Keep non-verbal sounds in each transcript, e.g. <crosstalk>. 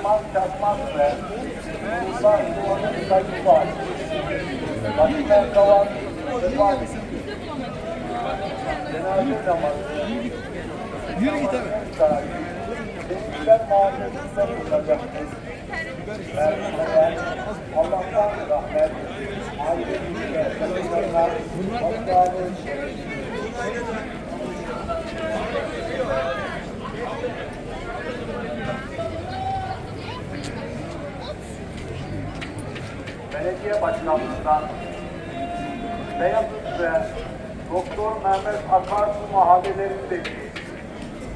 Yılmaz Çakmak ve Musa Doğan'ın kayıp var. Fatime Kavan vefat etti. Cenaze namazı Yürü git abi. Denizler mahallesinde kılınacaktır. Merhameler, Allah'tan rahmet, ailemize, yakınlarına, Allah'ın belediye başkanlığından Beyazıt ve Doktor Mehmet Akarsu mahallelerindeki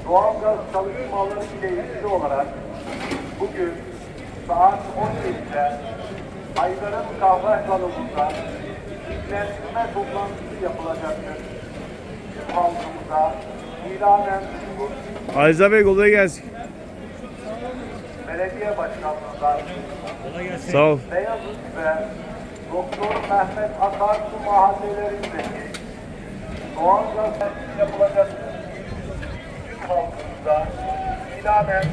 doğalgaz çalışmaları ile ilgili olarak bugün saat 17'de Haydar'ın kahve salonunda bilgilendirme toplantısı yapılacaktır. Tüm halkımıza ilanen Ayza Bey kolay gelsin. Belediye başkanlığından Sağ ol. Beyazıt ve Doktor Mehmet Akarsu mahallelerindeki doğalgaz yapılacaktır. Tüm halkımıza ilanen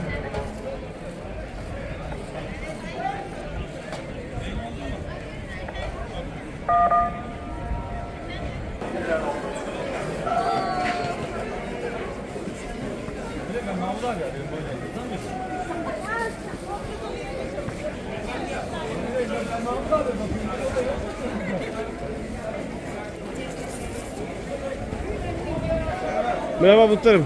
Merhaba muhtarım.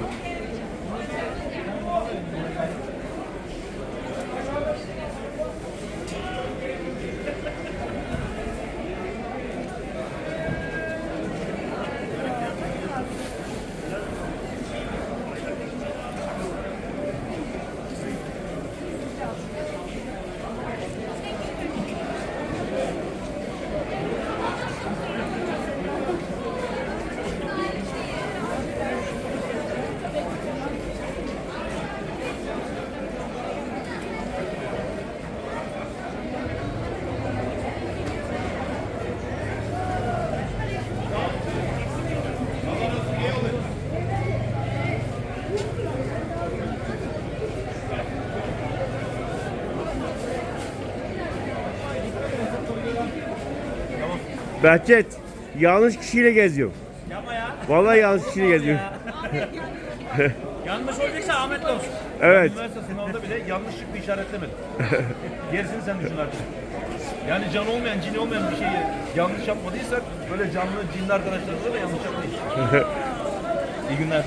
Behçet, yanlış kişiyle geziyor. Yapma ya. Vallahi yanlış kişiyle geziyor. Yanlış olacaksa Ahmet olsun. Evet. Üniversite sınavında bile yanlışlıkla işaretlemedim. Gerisini sen düşün artık. Yani can olmayan, cin olmayan bir şeyi yanlış yapmadıysak böyle canlı cinli arkadaşlarımıza da yanlış yapmayız. <laughs> İyi günler.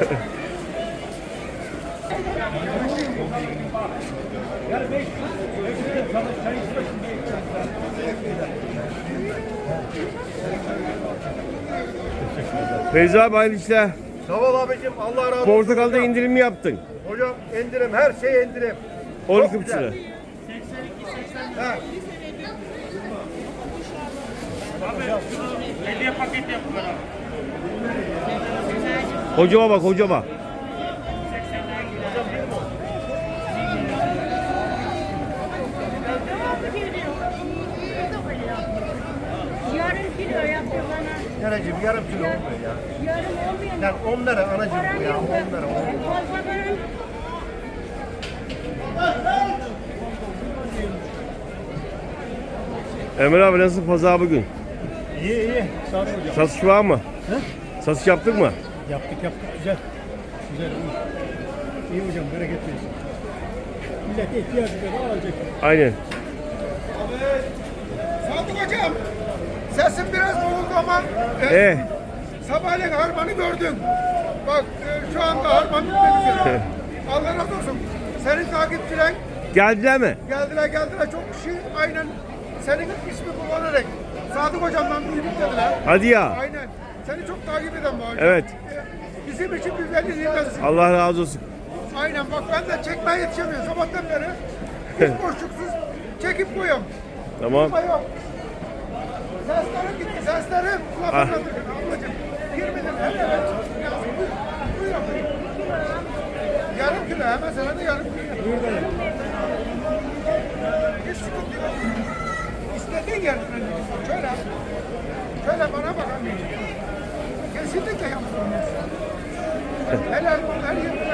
<laughs> Feyzi abi hayırlı işler. Sağ ol abicim Allah razı olsun. Portakalda hocam. indirim mi yaptın? Hocam indirim her şey indirim. 12 Çok güzel. lira. Ha. Hediye paket yaptılar abi. Hocama bak hocama. Nereciğim yarım kilo olmuyor ya. Yarım olmuyor. Lan 10 lira anacığım bu ya yok. 10 lira 10 lira. Fazla param. Emre abi nasıl pazar bugün? İyi iyi sağ ol hocam. Satış var mı? Satış yaptık mı? Yaptık yaptık güzel. Güzel iyi. İyi hocam bereket versin. Millet ihtiyacı kadar alacak. Aynen. Sadık hocam, sesin biraz bozuldu ama e, E sabahleyin harmanı gördün. Bak e, şu anda harman bitmek üzere. Allah razı olsun. Senin takipçiler geldiler mi? geldiler geldiler çok kişi aynen senin ismi kullanarak Sadık hocamdan duyduk dediler. Hadi ya. Aynen. Seni çok takip eden bu hocam. Evet. E, bizim için bir veli nimetsin. Allah razı olsun. Aynen bak ben de çekmeye yetişemiyorum sabahtan beri. Hiç <laughs> boşluksuz çekip koyuyorum. Tamam. Ama yok. Seslerim gitti, seslerim. Ah. Hatırlıyorum ablacığım. 20 lira. Yarım kilo, hemen sana da yarım kilo. Buyur dayı. Hiç sıkıntı yok. İstediğin yer. Şöyle. Şöyle bana bak anneciğim. Kesinlikle yaptırmıyorsun. Helal mal her yer